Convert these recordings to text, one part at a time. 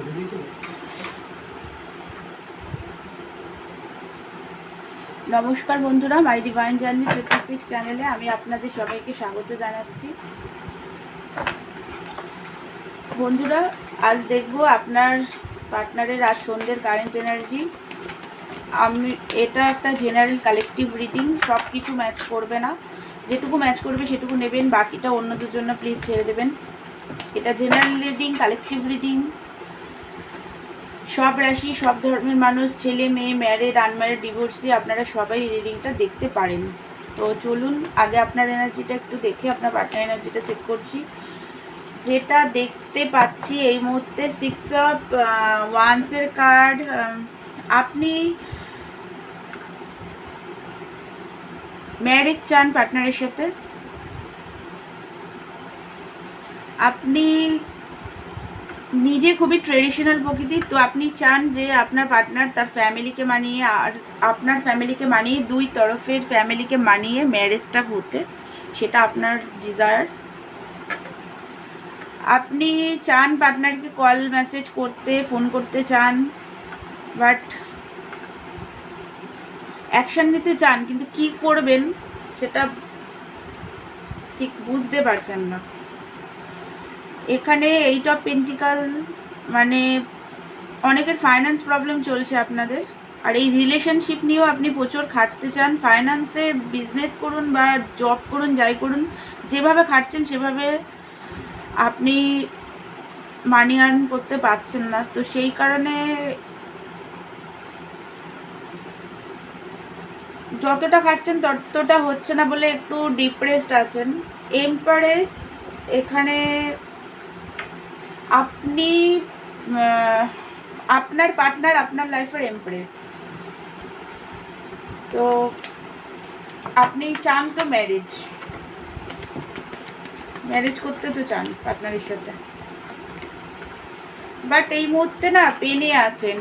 খেতে দিয়েছিল নমস্কার বন্ধুরা my divine journey triple six চ্যানেলে আমি আপনাদের সবাইকে স্বাগত জানাচ্ছি। বন্ধুরা, আজ দেখব আপনার পার্টনারের আজ সন্ধ্যের কারেন্ট এনার্জি আমি, এটা একটা জেনারেল কালেকটিভ রিডিং সব কিছু ম্যাচ করবে না। যেটুকু ম্যাচ করবে সেটুকু নেবেন, বাকিটা অন্যদের জন্য প্লিজ ছেড়ে দেবেন। এটা জেনারেল রিডিং কালেকটিভ রিডিং সব রাশি, সব ধর্মের মানুষ, ছেলে, মেয়ে ম্যারেড আনম্যারেড ডিভোর্সি আপনারা সবাই রিডিংটা দেখতে পারেন। তো চলুন, আগে আপনার এনার্জিটা একটু দেখে আপনার পার্টনার এনার্জিটা চেক করছি। যেটা দেখতে পাচ্ছি এই মুহূর্তে সিক্স অফ ওয়ান্সের কার্ড আপনি ম্যারেজ চান পার্টনারের সাথে। আপনি নিজে খুবই ট্রেডিশনাল প্রকৃতির তো আপনি চান যে আপনার পার্টনার তার ফ্যামিলিকে মানিয়ে আর আপনার ফ্যামিলিকে মানিয়ে দুই তরফের ফ্যামিলিকে মানিয়ে ম্যারেজটা হতে সেটা আপনার ডিজায়ার আপনি চান পার্টনারকে কল মেসেজ করতে ফোন করতে চান বাট অ্যাকশন নিতে চান, কিন্তু কি করবেন সেটা ঠিক বুঝতে পারছেন না। এখানে এইট অফ পেন্টিকাল মানে অনেকের ফাইন্যান্স প্রবলেম চলছে আপনাদের। আর এই রিলেশনশিপ নিয়েও আপনি প্রচুর খাটতে চান। ফাইন্যান্সে বিজনেস করুন বা জব করুন, যাই করুন, যেভাবে খাটছেন সেভাবে আপনি মানি আর্ন করতে পারছেন না। তো সেই কারণে যতটা খাটছেন ততটা হচ্ছে না বলে একটু ডিপ্রেসড আছেন। এম্পারেস এখানে আপনি আপনার পার্টনার আপনার লাইফের এমপ্রেস তো আপনি চান তো ম্যারেজ ম্যারেজ করতে তো চান পার্টনারের সাথে। বাট এই মুহূর্তে না পেনে আছেন।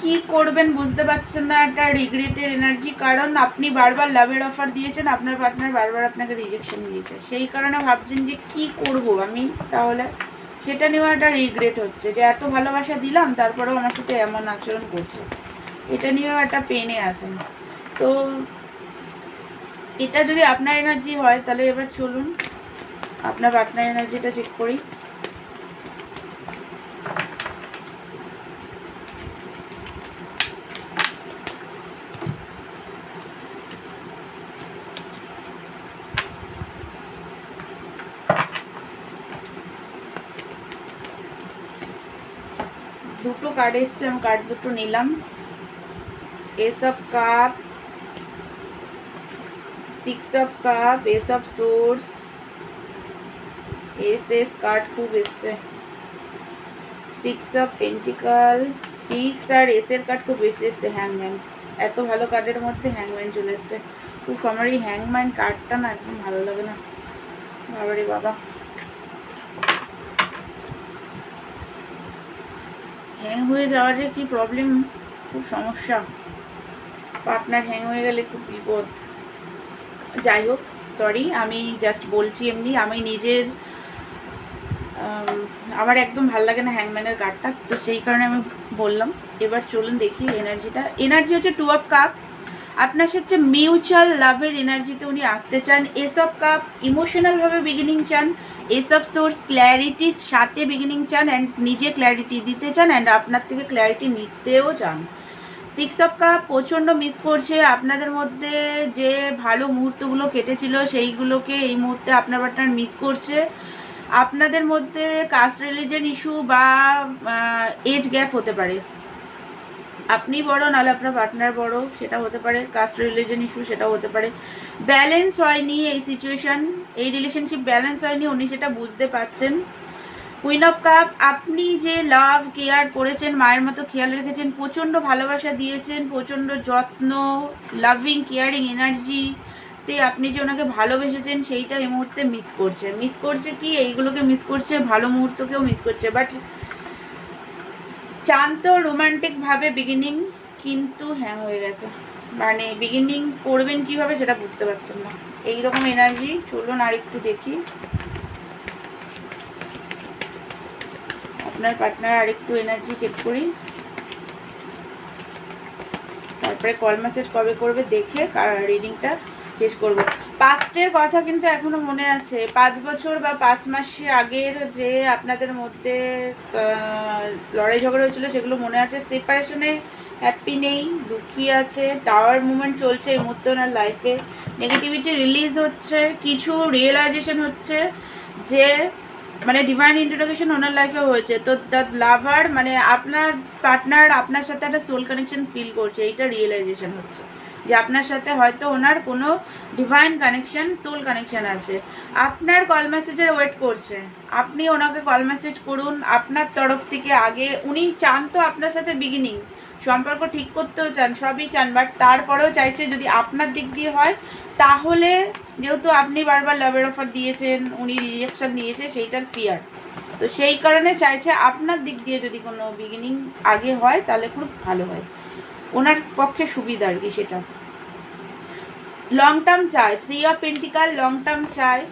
কি করবেন বুঝতে পারছেন না, একটা রিগ্রেটের এনার্জি কারণ আপনি বারবার লাভের অফার দিয়েছেন, আপনার পার্টনার বারবার আপনাকে রিজেকশন দিয়েছে। সেই কারণে ভাবছেন যে কি করব আমি তাহলে? সেটা নিয়েও একটা রিগ্রেট হচ্ছে যে এত ভালোবাসা দিলাম, তারপরেও আমার সাথে এমন আচরণ করছে। এটা নিয়েও একটা পেনে আছেন। তো এটা যদি আপনার এনার্জি হয়, তাহলে এবার চলুন, আপনার পার্টনার এনার্জিটা চেক করি। দুটো কার্ড এসছে, আমি কার্ড দুটো নিলাম। Ace of cup six of cup ace of swords ace ace card খুব এসছে। সিক্স অফ পেন্টিকাল সিক্স আর এস এর কার্ড খুব বেশি এসছে হ্যাংম্যান এত ভালো কার্ডের মধ্যে হ্যাংম্যান চলে এসছে। খুব আমার এই হ্যাংম্যান কার্ডটা না একদম ভালো লাগে না। বাবারে বাবা। হ্যাং হয়ে যাওয়ার যে কী প্রবলেম খুব সমস্যা। পার্টনার হ্যাং হয়ে গেলে খুব বিপদ। যাই হোক সরি আমি জাস্ট বলছি এমনি, আমি নিজের আমার একদম ভালো লাগে না হ্যাংম্যানের কার্ডটা তো সেই কারণে আমি বললাম, এবার চলুন দেখি এনার্জিটা এনার্জি হচ্ছে টু অফ কাপ আপনার সাথে মিউচুয়াল লাভের এনার্জিতে উনি আসতে চান। এসব কাপ ইমোশনালভাবে বিগিনিং চান। এসব সোর্স ক্ল্যারিটির সাথে বিগিনিং চান অ্যান্ড নিজে ক্ল্যারিটি দিতে চান অ্যান্ড আপনার থেকে ক্ল্যারিটি নিতেও চান। সিক্স অফ কাপ প্রচণ্ড মিস করছে। আপনাদের মধ্যে যে ভালো মুহূর্তগুলো কেটেছিল, সেইগুলোকে এই মুহূর্তে আপনার পার্টনার মিস করছে। আপনাদের মধ্যে কাস্ট রিলিজন ইস্যু বা এজ গ্যাপ হতে পারে। আপনি বড়, নাহলে আপনার পার্টনার বড়, সেটা হতে পারে। কাস্ট রিলিজন ইস্যু সেটাও হতে পারে। ব্যালেন্স হয়নি এই সিচুয়েশন এই রিলেশনশিপ ব্যালেন্স হয়নি, উনি সেটা বুঝতে পারছেন। কুইন অফ কাপ আপনি যে লাভ কেয়ার করেছেন, মায়ের মতো খেয়াল রেখেছেন, প্রচণ্ড ভালোবাসা দিয়েছেন, প্রচণ্ড যত্ন লাভিং কেয়ারিং এনার্জি তে আপনি যে ওনাকে ভালোবেসেছেন, সেইটা এই মুহূর্তে মিস করছে। মিস করছে কি? এইগুলোকে মিস করছে, ভালো মুহূর্তকেও মিস করছে। বাট চান তো রোমান্টিকভাবে বিগিনিং কিন্তু হ্যাং হয়ে গেছে। মানে বিগিনিং করবেন কীভাবে সেটা বুঝতে পারছেন না। এইরকম এনার্জি চলুন আর একটু দেখি। আপনার পার্টনার আরেকটু এনার্জি চেক করি। তারপরে কল মেসেজ কবে করবে, দেখে রিডিংটা শেষ করব। পাস্টের কথা কিন্তু এখনও মনে আছে। পাঁচ বছর বা পাঁচ মাস আগের যে আপনাদের মধ্যে লড়াই ঝগড়া হয়েছিল, সেগুলো মনে আছে? সেপারেশনে হ্যাপি নেই, দুঃখী আছে টাওয়ার মুভমেন্ট চলছে এই মুহূর্তে ওনার লাইফে নেগেটিভিটি রিলিজ হচ্ছে, কিছু রিয়েলাইজেশন হচ্ছে যে মানে ডিভাইন ইন্ট্রোডাকশন ওনার লাইফে হয়েছে। তো দ্য লাভার মানে আপনার পার্টনার আপনার সাথে একটা সোল কানেকশন ফিল করছে, এইটা রিয়েলাইজেশন হচ্ছে। যে আপনার সাথে হয়তো ওনার কোনো ডিভাইন কানেকশন সোল কানেকশন আছে। আপনার কল মেসেজের ওয়েট করছে। আপনি ওনাকে কল মেসেজ করুন। আপনার তরফ থেকে আগে উনি চান তো আপনার সাথে বিগিনিং সম্পর্ক ঠিক করতেও চান, সবই চান বাট তারপরেও চাইছে যদি আপনার দিক দিয়ে হয়, তাহলে যেহেতু আপনি বারবার লাভের অফার দিয়েছেন, উনি রিজেকশন দিয়েছে, সেইটার ফিয়ার তো সেই কারণে চাইছে আপনার দিক দিয়ে যদি কোনো বিগিনিং আগে হয়, তাহলে খুব ভালো হয়। ওনার পক্ষে সুবিধা আর কি সেটা? লং টার্ম চায় three of pentacle long term চায়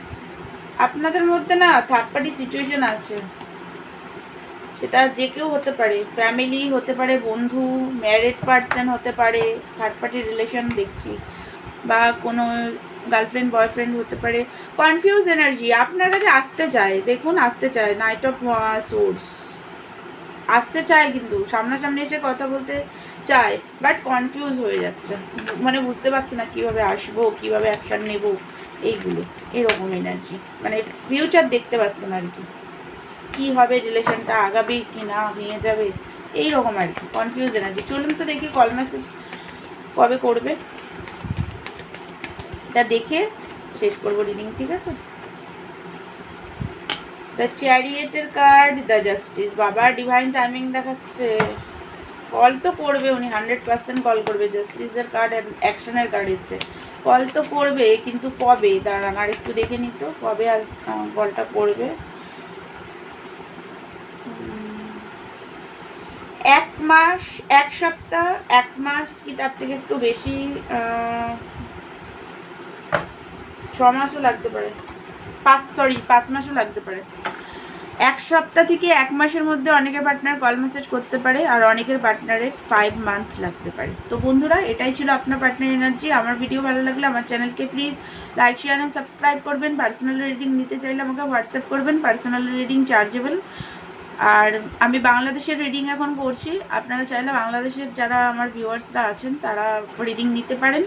আপনাদের মধ্যে না থার্ড পার্টি সিচুয়েশন আছে। সেটা যে কেউ হতে পারে ফ্যামিলি হতে পারে, বন্ধু ম্যারিড পার্সন হতে পারে থার্ড পার্টি রিলেশন দেখছি। বা কোনো গার্লফ্রেন্ড বয়ফ্রেন্ড হতে পারে। কনফিউজ এনার্জি আপনার কাছে আসতে চায়, দেখুন আসতে চায় নাইট অফ সোর্স আসতে চায় কিন্তু, সামনাসামনি এসে কথা বলতে চায় বাট কনফিউজ হয়ে যাচ্ছে। মানে বুঝতে পারছে না কীভাবে আসব, কীভাবে অ্যাকশন নেব, এইগুলো, এরকম এনার্জি মানে ফিউচার দেখতে পাচ্ছে না আর কি। কী হবে রিলেশনটা আগাবে কি না, ভেঙে যাবে এই রকম আর কি কনফিউজ এনার্জি চলুন তো দেখি কল মেসেজ কবে করবে। এটা দেখে শেষ করব রিডিং ঠিক আছে? দ্য চ্যারিয়েটের কার্ড দ্য জাস্টিস বাবা ডিভাইন টাইমিং দেখাচ্ছে। কল তো করবে উনি হান্ড্রেড পার্সেন্ট কল করবে। জাস্টিসের কার্ড অ্যাকশনের কার্ড এসছে। কল তো করবে, কিন্তু কবে? দাঁড়ান, আর একটু দেখে নিত কবে আজ কলটা করবে। এক মাস, এক সপ্তাহ, এক মাস কি তার থেকে একটু বেশি ছ মাসও লাগতে পারে। পাঁচ সরি পাঁচ মাসও লাগতে পারে। এক সপ্তাহ থেকে এক মাসের মধ্যে অনেকের পার্টনার কল মেসেজ করতে পারে আর অনেকের পার্টনারের ফাইভ মান্থ লাগতে পারে। তো বন্ধুরা, এটাই ছিল আপনার পার্টনার এনার্জি আমার ভিডিও ভালো লাগলে আমার চ্যানেলকে please like share and subscribe করবেন। পার্সোনাল রিডিং নিতে চাইলে আমাকে হোয়াটসঅ্যাপ করবেন। পার্সোনাল রিডিং চার্জেবল আর আমি বাংলাদেশের রিডিং এখন করছি। আপনারা চাইলে বাংলাদেশের যারা আমার ভিউয়ার্সরা আছেন, তারা রিডিং নিতে পারেন।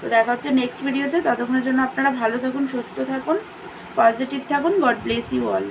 তো দেখা হচ্ছে নেক্সট ভিডিওতে ততক্ষণের জন্য আপনারা ভালো থাকুন, সুস্থ থাকুন। পজিটিভ থাকুন গড ব্লেস ইউ অল